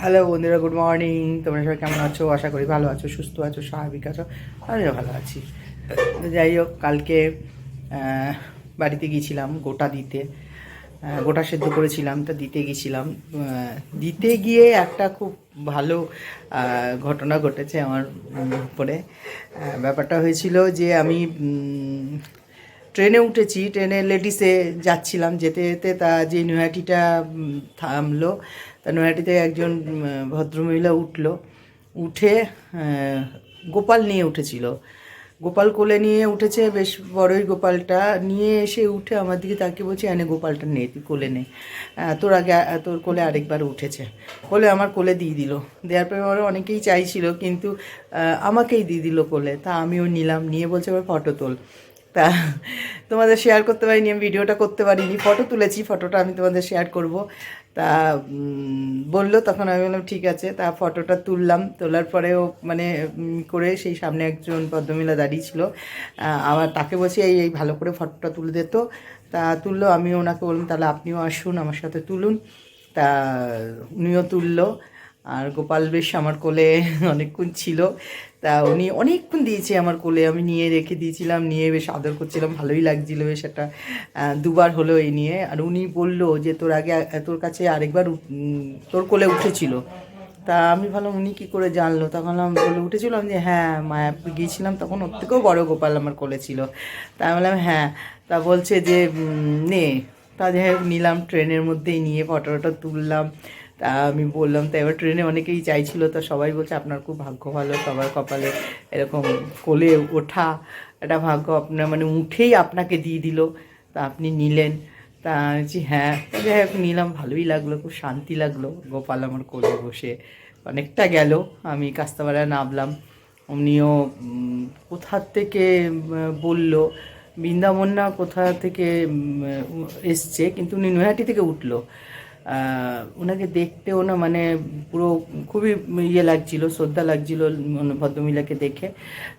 Hello বন্ধুরা good morning তোমরা সবাই কেমন আছো? আশা করি ভালো আছো, সুস্থ আছো, স্বাভাবিক আছো। আমিও ভালো আছি। যাই হোক, কালকে বাড়িতে গিয়েছিলাম গোটা দিতে। গোটা সেদ্ধ করেছিলাম, তা দিতে গিয়েছিলাম। দিতে গিয়ে একটা খুব ভালো ঘটনা ঘটেছে আমার উপরে। ব্যাপারটা হয়েছিল যে আমি ট্রেনে উঠেছি। ট্রেনে লেডিসে যাচ্ছিলাম যেতে যেতে তা যে নৈহাটিটা থামলো। তা নৈহাটিতে একজন ভদ্রমহিলা উঠল। উঠে গোপাল নিয়ে উঠেছিল। গোপাল কোলে নিয়ে উঠেছে, বেশ বড়ই গোপালটা। নিয়ে এসে উঠে আমার দিকে তাকিয়ে বলছে, এনে গোপালটা নে, তুই কোলে নে। তোর আগে তোর কোলে আরেকবার উঠেছে। কোলে আমার কোলে দিয়ে দিল। দেওয়ার পরে আমার অনেকেই চাইছিল, কিন্তু আমাকেই দিয়ে দিল কোলে। তা আমিও নিলাম, নিয়ে বলছে, এবার ফটো তোল। তা তোমাদের শেয়ার করতে পারিনি, আমি ভিডিওটা করতে পারিনি। ফটো তুলেছি, ফটোটা আমি তোমাদের শেয়ার করব। তা বলল, তখন আমি বললাম, ঠিক আছে। তা ফটোটা তুললাম। তোলার পরেও মানে করে সেই সামনে একজন পদ্মমিলা দাঁড়িয়ে ছিল। আমার তাকে বসে এই এই, ভালো করে ফটোটা তুলে দিত তা তুললো, আমি ওনাকে বললাম, তাহলে আপনিও আসুন, আমার সাথে তুলুন। তা, উনিও তুললো। আর গোপাল বেশ আমার কোলে অনেকক্ষণ ছিল। তা উনি অনেকক্ষণ দিয়েছে আমার কোলে, আমি নিয়ে রেখে দিয়েছিলাম, নিয়ে বেশ আদর করছিলাম, ভালোই লাগছিল বেশ একটা দুবার হলো এই নিয়ে। আর উনি বলল যে তোর আগে, তোর কাছে আরেকবার তোর কোলে উঠেছিল। তা আমি ভাবলাম উনি কী করে জানলো? তখন আমি বলে উঠেছিলাম যে হ্যাঁ মায়াপুর গিয়েছিলাম, তখন ওর থেকেও বড় গোপাল আমার কোলে ছিল। তা আমি বললাম হ্যাঁ। তা বলছে যে নে। তা যাই নিলাম ট্রেনের মধ্যেই নিয়ে ফটোটা তুললাম। তা আমি বললাম, তো এবার ট্রেনে অনেকেই চাইছিল, তা সবাই বলছে আপনার খুব ভাগ্য ভালো, সবার কপালে এরকম কোলে ওঠা, একটা ভাগ্য আপনার মানে উঠেই আপনাকে দিয়ে দিল, তা আপনি নিলেন। তা আমি হ্যাঁ। যাই হোক, নিলাম, ভালোই লাগল, খুব শান্তি লাগল, গোপাল আমার কোলে বসে অনেকটা গেল, আমি কাস্তাবাড়ায় নামলাম, উনিও কোথার থেকে বলল, বৃন্দাবন না কোথা থেকে এসছে, কিন্তু উনি নৈহাটি থেকে উঠল। ওনাকে দেখতেও না মানে পুরো খুবই ইয়ে লাগছিল শ্রদ্ধা লাগছিল মানে ভদ্রমহিলাকে দেখে।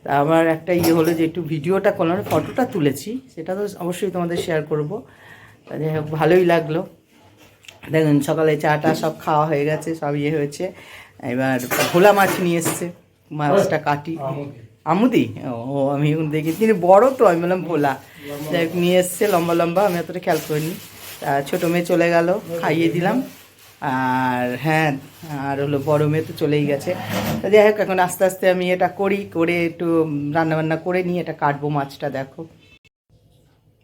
তা আমার একটা ইয়ে হলো যে একটু ভিডিওটা করলাম ফটোটা তুলেছি সেটা তো অবশ্যই তোমাদের শেয়ার করব। ভালোই লাগল। দেখুন সকালে চাটা সব খাওয়া হয়ে গেছে সব ইয়ে হয়েছে। এবার ভোলা মাছ নিয়ে এসছে মাছটা কাটি। আমুদি। ও আমি এখন দেখি তিনি বড় তো আমি বললাম ভোলা। যাই নিয়ে এসছে লম্বা লম্বা আমি অতটা খেয়াল করিনি। ছোটো মেয়ে চলে গেল, খাইয়ে দিলাম। আর হ্যাঁ আর হলো বড় মেয়ে তো চলেই গেছে। যাই হোক, এখন আস্তে আস্তে আমি এটা করি, করে একটু রান্নাবান্না করে নিয়ে এটা কাটবো মাছটা, দেখো।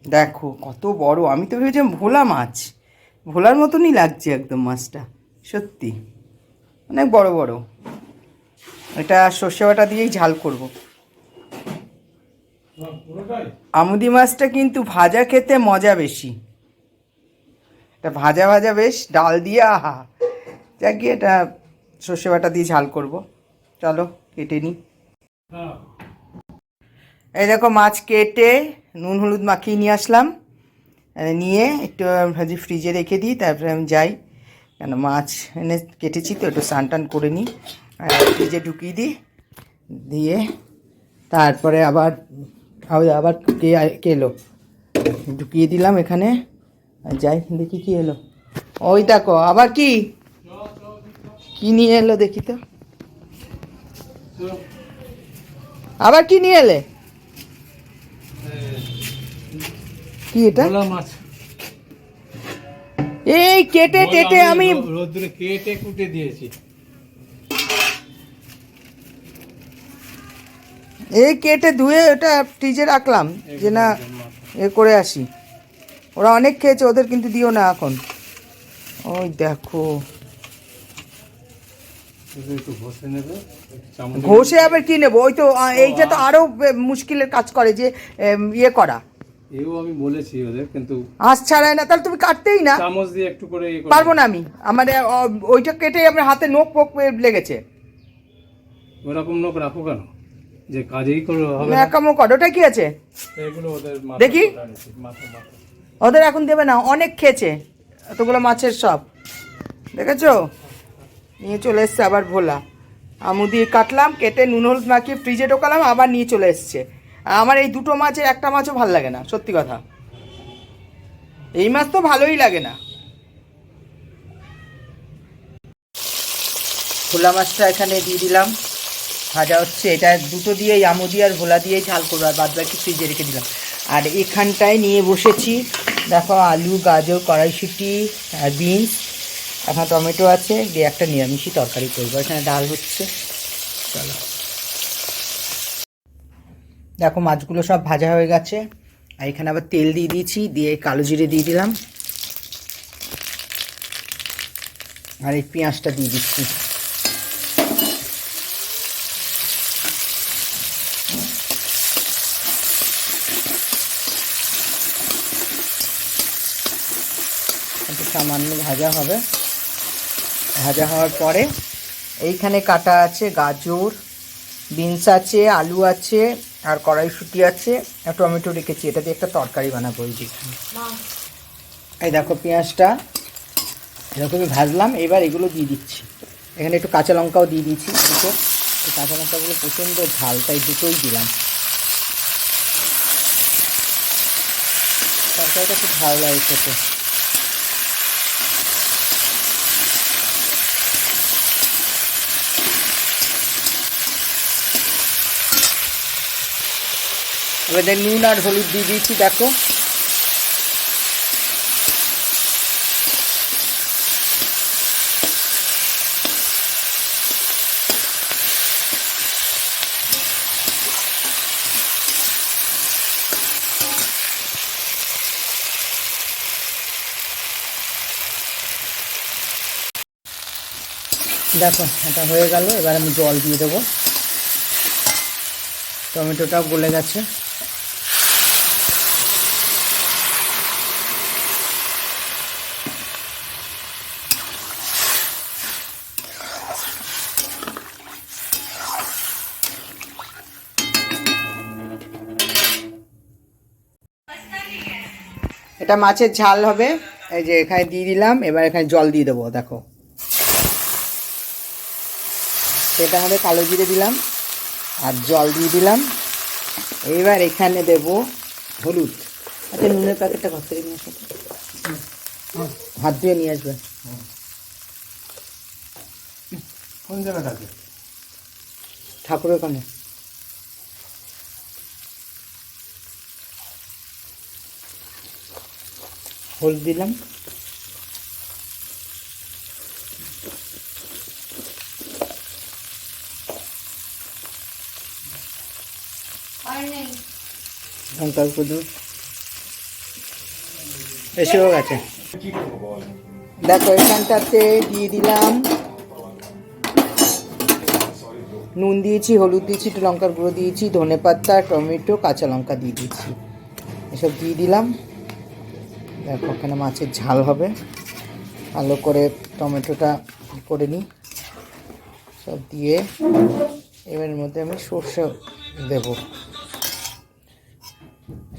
দেখো, কত বড়, আমি তো ভেবেছিলাম ভোলা মাছ। ভোলার মতনই লাগছে একদম মাছটা, সত্যি। অনেক বড় বড়। এটা সর্ষে বাটা দিয়েই ঝাল করব। আমুদি মাছটা কিন্তু ভাজা খেতে মজা বেশি। এটা ভাজা ভাজা বেশ, ডাল দিয়ে, আহা। যাক এটা সর্ষে বাটা দিয়ে ঝাল করব। চলো, কেটে নিই। এই দেখো, মাছ কেটে নুন হলুদ মাখিয়ে নিয়ে আসলাম। নিয়ে একটু ভাজি ফ্রিজে রেখে দিই, তারপরে আমি যাই। কেন, মাছ এনে কেটেছি তো, একটু স্নান টান করে নিই। ফ্রিজে ঢুকিয়ে দিই, দিয়ে তারপরে আবার, আবার- কে কে এলো? ঢুকিয়ে দিলাম এখানে। যাই দেখি কি এলো। ওই দেখো আবার কি? কি নিয়ে এলো দেখি তো। আবার কি নিয়ে এলে? কি এটা? মাছ। এই কেটে টেটে আমি রোদ্রে কেটে কুটে দিয়েছি। এই কেটে ধুয়ে ওটা ফ্রিজে রাখলাম যে না এ করে আসি। ওরা অনেক খেয়েছে ওদের কিন্তু দিও না এখন। ওই দেখো। ঘষে আবার কি নেব? ওই তো এইটা তো আরও মুশকিলের কাজ করে যে ইয়ে করা। এও আমি বলেছি ওদের কিন্তু আঁশ ছাড়ায় না তাহলে তুমি কাটতেই না। চামচ দিয়ে একটু করে ইয়ে পারব না আমি। আমার ওইটা কেটে আমার হাতে পোক লেগেছে। ওরকম লোক রাখো কেন? যে কাজেই করে হবে না। একামো কর ওটা কি আছে? এগুলো ওদের দেখি। মাথা মাথা ওদের এখন দেবে না, অনেক খেয়েছে। এতগুলো মাছের সব। দেখেছ? নিয়ে চলে এসছে আবার ভোলা। আমু দিয়ে কাটলাম, কেটে নুন, হলুদ মাখিয়ে ফ্রিজে ঢোকালাম, আবার নিয়ে চলে এসছে। আমার এই দুটো মাছের একটা মাছও ভালো লাগে না, সত্যি কথা। এই মাছ তো ভালোই লাগে না। ভোলা মাছটা এখানে দিয়ে দিলাম। ভাজা হচ্ছে। এটা দুটো দিয়েই, আমু দিয়ে আর ভোলা দিয়েই ঝাল করব, আর বাদ বাকি ফ্রিজে রেখে দিলাম। আর এখানটায় নিয়ে বসেছি দেখো আলু, গাজর, কড়াইশুটি বিনস, এখন টমেটো আছে, দিয়ে একটা নিরামিষই তরকারি করব। এখানে ডাল হচ্ছে। চলো। দেখো মাছগুলো সব ভাজা হয়ে গেছে। আর এখানে আবার তেল দিয়ে দিয়েছি, দিয়ে কালো জিরে দিয়ে দিলাম। আর এই পেঁয়াজটা দিয়ে দিচ্ছি। সামান্য ভাজা হবে। ভাজা হওয়ার পরে এইখানে কাটা আছে গাজর, বিনস আছে, আলু আছে, আর কড়াইশুটি আছে, আর টমেটো রেখেছি। এটা দিয়ে একটা তরকারি বানাবো এই যে এখানে। এই দেখো পেঁয়াজটা এরকমই ভাজলাম, এবার এগুলো দিয়ে দিচ্ছি। এখানে একটু কাঁচা লঙ্কাও দিয়ে দিচ্ছি দুটো এই কাঁচা লঙ্কাগুলো প্রচণ্ড ঝাল, তাই দুটোই দিলাম। তরকারিটা খুব ভালো লাগে খেতে। এবার নুন আর হলুদ দিয়ে দিয়েছি, দেখো। দেখো, এটা হয়ে গেল, এবার আমি জল দিয়ে দেবো। টমেটোটাও গলে গেছে। এটা মাছের ঝাল হবে। এই যে এখানে দিয়ে দিলাম এবার এখানে জল দিয়ে দেবো দেখো। সেটা হবে কালো জিরে দিলাম আর জল দিয়ে দিলাম। এইবার এখানে দেব হলুদ। আচ্ছা নুনের প্যাকেটটা ঘর থেকে নিয়ে আসো তো। হাত ধুয়ে নিয়ে আসবে। কোন জায়গাটাতে ঠাকুরের ওখানে। হলুদ দিলাম। লঙ্কার বেশি হয়ে গেছে। দেখো এখানটাতে দিয়ে দিলাম। নুন দিয়েছি হলুদ দিয়েছি একটু লঙ্কার গুঁড়ো দিয়েছি ধনে পাতা টমেটো কাঁচা লঙ্কা দিয়ে দিয়েছি। এসব দিয়ে দিলাম। দেখো ওখানে মাছের ঝাল হবে। ভালো করে টমেটোটা করে নিই। সব দিয়ে এবার মধ্যে আমি সর্ষে দেব।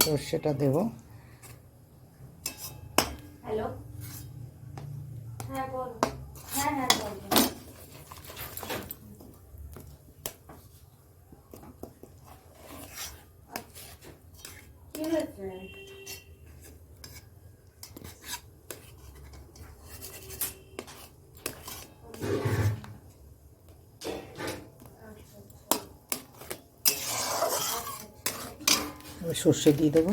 সর্ষেটা দেব। হ্যালো? হ্যাঁ বলো হ্যাঁ হ্যাঁ বলো কি হয়েছে এবার সর্ষে দিয়ে দেবো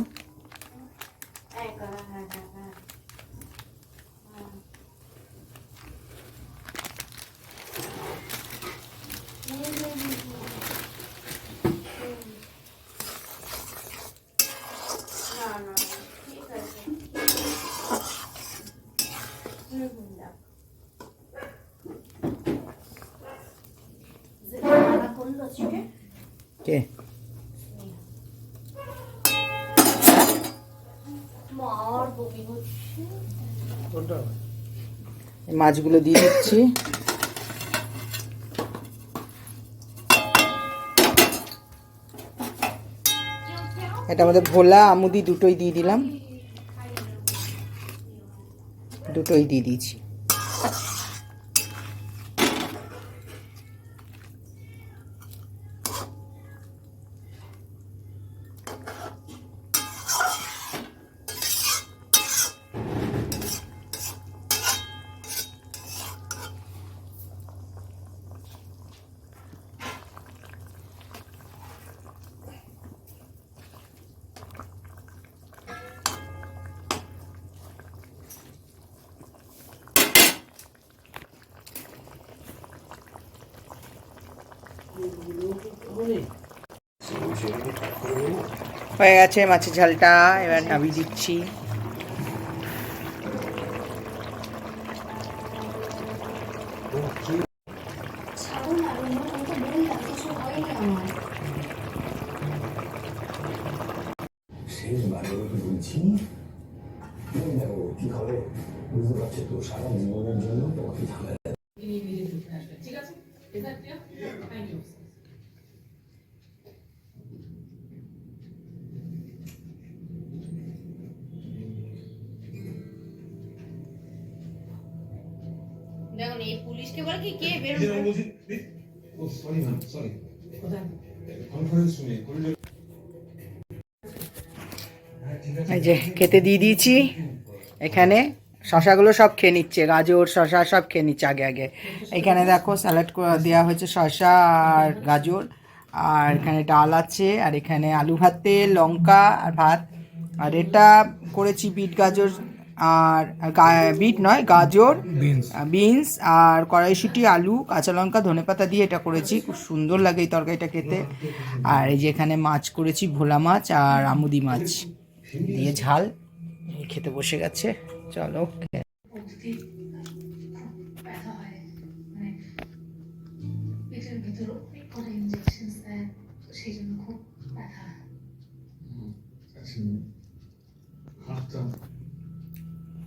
হ্যাঁ মাছগুলো দিয়ে দিচ্ছি। এটা আমাদের ভোলা আমুদি দুটোই দিয়ে দিলাম। দুটোই দিয়ে দিয়েছি। হয়ে গেছে মাছের ঝালটা, এবার নামিয়ে দিচ্ছি। বুঝতে পারছ তো, সারা জীবনের জন্য তোমাকে ঝামেলা এই পুলিশকে বলে কি কে বের ও সরি ম্যাম সরি কনফারেন্স শুনে এই যে খেতে দিয়ে দিয়েছি। এখানে শশাগুলো সব খেয়ে নিচ্ছে গাজর শশা সব খেয়ে নিচ্ছে আগে আগে। এখানে দেখো স্যালাড দেওয়া হয়েছে শশা আর গাজর আর এখানে ডাল আছে আর এখানে আলু ভাতে লঙ্কা আর ভাত। আর এটা করেছি বিট গাজর। আর বিট নয় গাজর বিনস। আর কড়াইশুটি আলু কাঁচা লঙ্কা ধনে পাতা দিয়ে এটা করেছি। খুব সুন্দর লাগে এই তরকারিটা খেতে। আর এই যে এখানে মাছ করেছি ভোলা মাছ আর আমুদি মাছ। দিয়ে ঝাল। খেতে বসে গেছে। চলো। সেই জন্য খুব ব্যথা